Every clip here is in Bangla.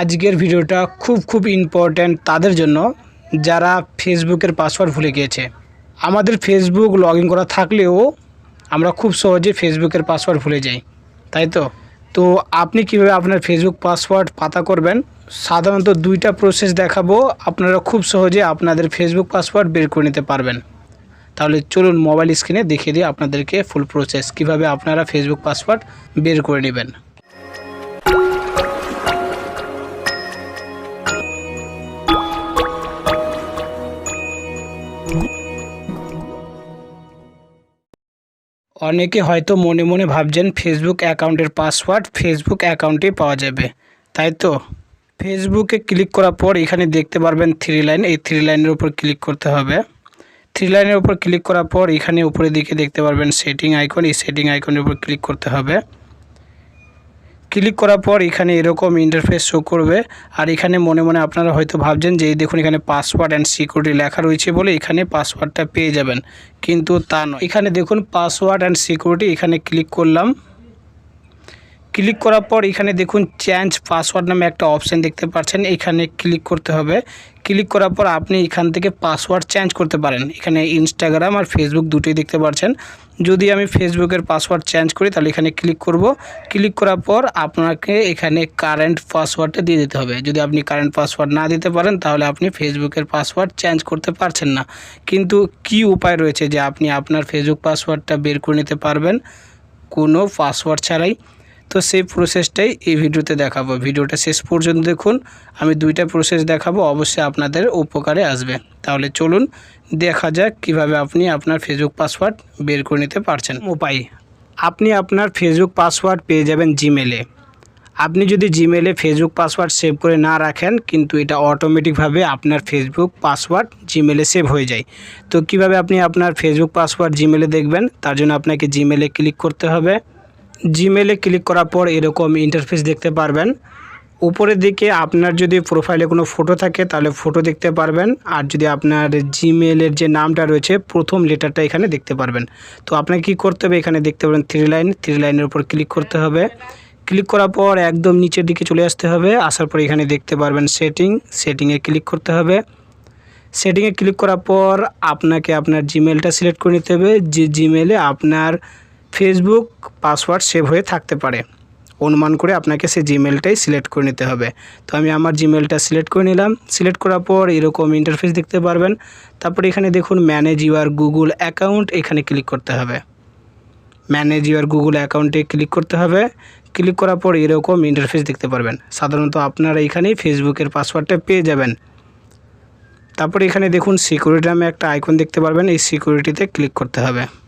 আজকের ভিডিওটা খুব খুব ইম্পর্ট্যান্ট তাদের জন্য যারা ফেসবুকের পাসওয়ার্ড ভুলে গিয়েছে। আমাদের ফেসবুক লগ করা থাকলেও আমরা খুব সহজে ফেসবুকের পাসওয়ার্ড ভুলে যাই, তাই তো? তো আপনি কীভাবে আপনার ফেসবুক পাসওয়ার্ড পাতা করবেন? সাধারণত দুইটা প্রসেস দেখাবো, আপনারা খুব সহজে আপনাদের ফেসবুক পাসওয়ার্ড বের করে নিতে পারবেন। তাহলে চলুন মোবাইল স্ক্রিনে দেখিয়ে দিই আপনাদেরকে ফুল প্রসেস কীভাবে আপনারা ফেসবুক পাসওয়ার্ড বের করে নেবেন। অনেকে হয়তো মনে মনে ভাবছেন ফেসবুক অ্যাকাউন্টের পাসওয়ার্ড ফেসবুক অ্যাকাউন্টে পাওয়া যাবে। তাই তো? ফেসবুকে ক্লিক করার পর এখানে দেখতে পারবেন থ্রি লাইন এই থ্রি লাইনের উপর ক্লিক করতে হবে। থ্রি লাইনের উপর ক্লিক করার পর এখানে উপরের দিকে দেখতে পারবেন সেটিং আইকন এই সেটিং আইকনের উপর ক্লিক করতে হবে। ক্লিক করার পর এখানে এরকম ইন্টারফেস শো করবে। আর এখানে মনে মনে আপনারা হয়তো ভাবছেন যে দেখুন এখানে পাসওয়ার্ড অ্যান্ড সিকিউরিটি লেখা রয়েছে বলে এখানে পাসওয়ার্ডটা পেয়ে যাবেন। কিন্তু তা নয়। এখানে দেখুন পাসওয়ার্ড অ্যান্ড সিকিউরিটি এখানে ক্লিক করলাম। ক্লিক করার পর এখানে দেখুন চেঞ্জ পাসওয়ার্ড নামে একটা অপশান দেখতে পাচ্ছেন। এখানে ক্লিক করতে হবে। ক্লিক করার পর আপনি এখান থেকে পাসওয়ার্ড চেঞ্জ করতে পারেন। এখানে ইনস্টাগ্রাম আর ফেসবুক দুটোই দেখতে পাচ্ছেন যদি আমি ফেসবুকের পাসওয়ার্ড চেঞ্জ করি, তাহলে এখানে ক্লিক করব। ক্লিক করার পর আপনাকে এখানে কারেন্ট পাসওয়ার্ডটা দিয়ে দিতে হবে। যদি আপনি কারেন্ট পাসওয়ার্ড না দিতে পারেন, তাহলে আপনি ফেসবুকের পাসওয়ার্ড চেঞ্জ করতে পারছেন না। কিন্তু কি উপায় রয়েছে যে আপনি আপনার ফেসবুক পাসওয়ার্ডটা বের করে নিতে পারবেন? কোনো পাসওয়ার্ড ছাড়াই। তো সেই প্রসেসটাই এই ভিডিওতে দেখাবো। ভিডিওটা শেষ পর্যন্ত দেখুন। আমি দুইটা প্রসেস দেখাবো, অবশ্যই আপনাদের উপকারে আসবে। তাহলে চলুন, দেখা যাক কীভাবে আপনি আপনার ফেসবুক পাসওয়ার্ড বের করে নিতে পারছেন। উপায়, আপনি আপনার ফেসবুক পাসওয়ার্ড পেয়ে যাবেন জিমেলে আপনি যদি জিমেলে ফেসবুক পাসওয়ার্ড সেভ করে না রাখেন, কিন্তু এটা অটোমেটিকভাবে আপনার ফেসবুক পাসওয়ার্ড জিমেলে সেভ হয়ে যায়। তো কীভাবে আপনি আপনার ফেসবুক পাসওয়ার্ড জিমেলে দেখবেন? তার জন্য আপনাকে জিমেলে ক্লিক করতে হবে। জিমেলে ক্লিক করার পর এরকম ইন্টারফেস দেখতে পারবেন। উপরের দিকে আপনার যদি প্রোফাইলে কোনো ফটো থাকে, তাহলে ফটো দেখতে পারবেন। আর যদি আপনার জিমেলের যে নামটা রয়েছে, প্রথম লেটারটা এখানে দেখতে পারবেন। তো আপনাকে কী করতে হবে? এখানে দেখতে পারবেন থ্রি লাইন থ্রি লাইনের উপর ক্লিক করতে হবে। ক্লিক করার পর একদম নিচের দিকে চলে আসতে হবে। আসার পর এখানে দেখতে পারবেন সেটিং সেটিংয়ে ক্লিক করতে হবে। সেটিংয়ে ক্লিক করার পর আপনাকে আপনার জিমেলটা সিলেক্ট করে নিতে হবে। যে জিমেলে আপনার ফেসবুক পাসওয়ার্ড সেভ হয়ে থাকতে পারে। অনুমান করে আপনাকে সেই জিমেলটাই সিলেক্ট করে নিতে হবে। তো আমি আমার জিমেলটা সিলেক্ট করে নিলাম। সিলেক্ট করার পর এরকম ইন্টারফেস দেখতে পারবেন। তারপর এখানে দেখুন ম্যানেজ ইউর গুগল অ্যাকাউন্ট এখানে ক্লিক করতে হবে। ম্যানেজ ইউর গুগল অ্যাকাউন্টে ক্লিক করতে হবে। ক্লিক করার পর এরকম ইন্টারফেস দেখতে পারবেন। সাধারণত আপনারা এখানেই ফেসবুকের পাসওয়ার্ডটা পেয়ে যাবেন। তারপর এখানে দেখুন সিকিউরিটি নামে একটা আইকন দেখতে পারবেন। এই সিকিউরিটিতে ক্লিক করতে হবে।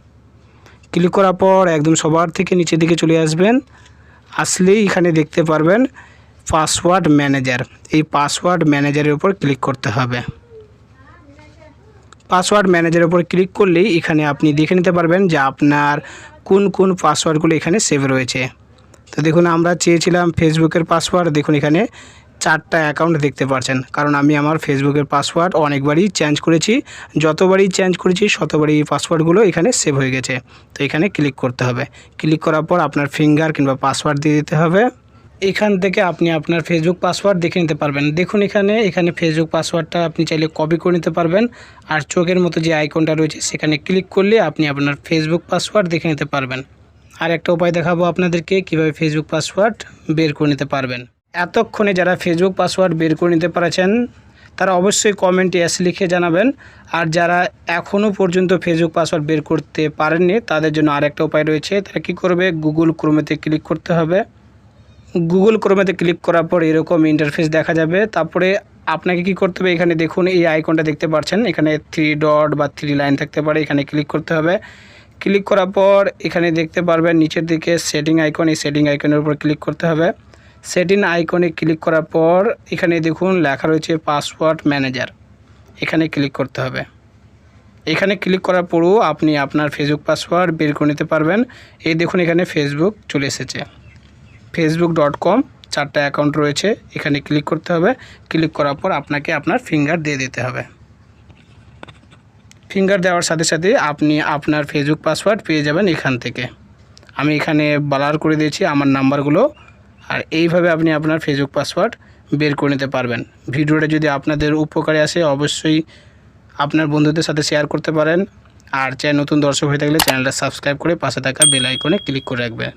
ক্লিক করার পর একদম সবার থেকে নিচের দিকে চলে আসবেন। আসলেই এখানে দেখতে পারবেন পাসওয়ার্ড ম্যানেজার। এই পাসওয়ার্ড ম্যানেজারের উপর ক্লিক করতে হবে। পাসওয়ার্ড ম্যানেজারের উপর ক্লিক করলেই এখানে আপনি দেখে নিতে পারবেন যে আপনার কোন কোন পাসওয়ার্ডগুলো এখানে সেভ রয়েছে। তো দেখুন, আমরা চেয়েছিলাম ফেসবুকের পাসওয়ার্ড। দেখুন, এখানে চারটা অ্যাকাউন্ট দেখতে পাচ্ছেন কারণ আমি আমার ফেসবুকের পাসওয়ার্ড অনেকবারই চেঞ্জ করেছি। যতবারই চেঞ্জ করেছি, শতবারই পাসওয়ার্ডগুলো এখানে সেভ হয়ে গেছে। তো এখানে ক্লিক করতে হবে। ক্লিক করার পর আপনার ফিঙ্গার কিংবা পাসওয়ার্ড দিয়ে দিতে হবে। এখান থেকে আপনি আপনার ফেসবুক পাসওয়ার্ড দেখে নিতে পারবেন। দেখুন এখানে এখানে ফেসবুক পাসওয়ার্ডটা আপনি চাইলে কপি করে নিতে পারবেন। আর চোখের মতো যে আইকনটা রয়েছে, সেখানে ক্লিক করলে আপনি আপনার ফেসবুক পাসওয়ার্ড দেখে নিতে পারবেন। আর একটা উপায় দেখাবো আপনাদেরকে, কীভাবে ফেসবুক পাসওয়ার্ড বের করে নিতে পারবেন। এতক্ষণে যারা ফেসবুক পাসওয়ার্ড বের করে নিতে পারেছেন, তারা অবশ্যই কমেন্টে এস লিখে জানাবেন। আর যারা এখনও পর্যন্ত ফেসবুক পাসওয়ার্ড বের করতে পারেননি, তাদের জন্য আরেকটা উপায় রয়েছে। তারা কী করবে? গুগল ক্রোমেতে ক্লিক করতে হবে। গুগল ক্রোমেতে ক্লিক করার পর এরকম ইন্টারফেস দেখা যাবে। তারপরে আপনাকে কি করতে হবে? এখানে দেখুন, এই আইকনটা দেখতে পাচ্ছেন। এখানে থ্রি ডট বা থ্রি লাইন থাকতে পারে। এখানে ক্লিক করতে হবে। ক্লিক করার পর এখানে দেখতে পারবেন, নিচের দিকে সেটিং আইকন এই সেটিং আইকনের উপর ক্লিক করতে হবে। সেটিং আইকনে ক্লিক করার পর এখানে দেখুন লেখা রয়েছে পাসওয়ার্ড ম্যানেজার। এখানে ক্লিক করতে হবে। এখানে ক্লিক করার পরও আপনি আপনার ফেসবুক পাসওয়ার্ড বের করে নিতে পারবেন। এই দেখুন এখানে ফেসবুক চলে এসেছে। ফেসবুক ডট কম চারটা অ্যাকাউন্ট রয়েছে। এখানে ক্লিক করতে হবে। ক্লিক করার পর আপনাকে আপনার ফিঙ্গার দিয়ে দিতে হবে। ফিঙ্গার দেওয়ার সাথে সাথে আপনি আপনার ফেসবুক পাসওয়ার্ড পেয়ে যাবেন এখান থেকে। আমি এখানে ব্লার করে দিয়েছি। আমার নাম্বারগুলো আর এইভাবে আপনি আপনার ফেসবুক পাসওয়ার্ড বের করে নিতে পারবেন। ভিডিওটা যদি আপনাদের উপকারে আসে অবশ্যই আপনার বন্ধুদের সাথে শেয়ার করতে পারেন। আর চ্যানেল নতুন দর্শক হয়ে থাকলে চ্যানেলটা সাবস্ক্রাইব করে পাশে থাকা বেল আইকনে ক্লিক করে রাখবেন।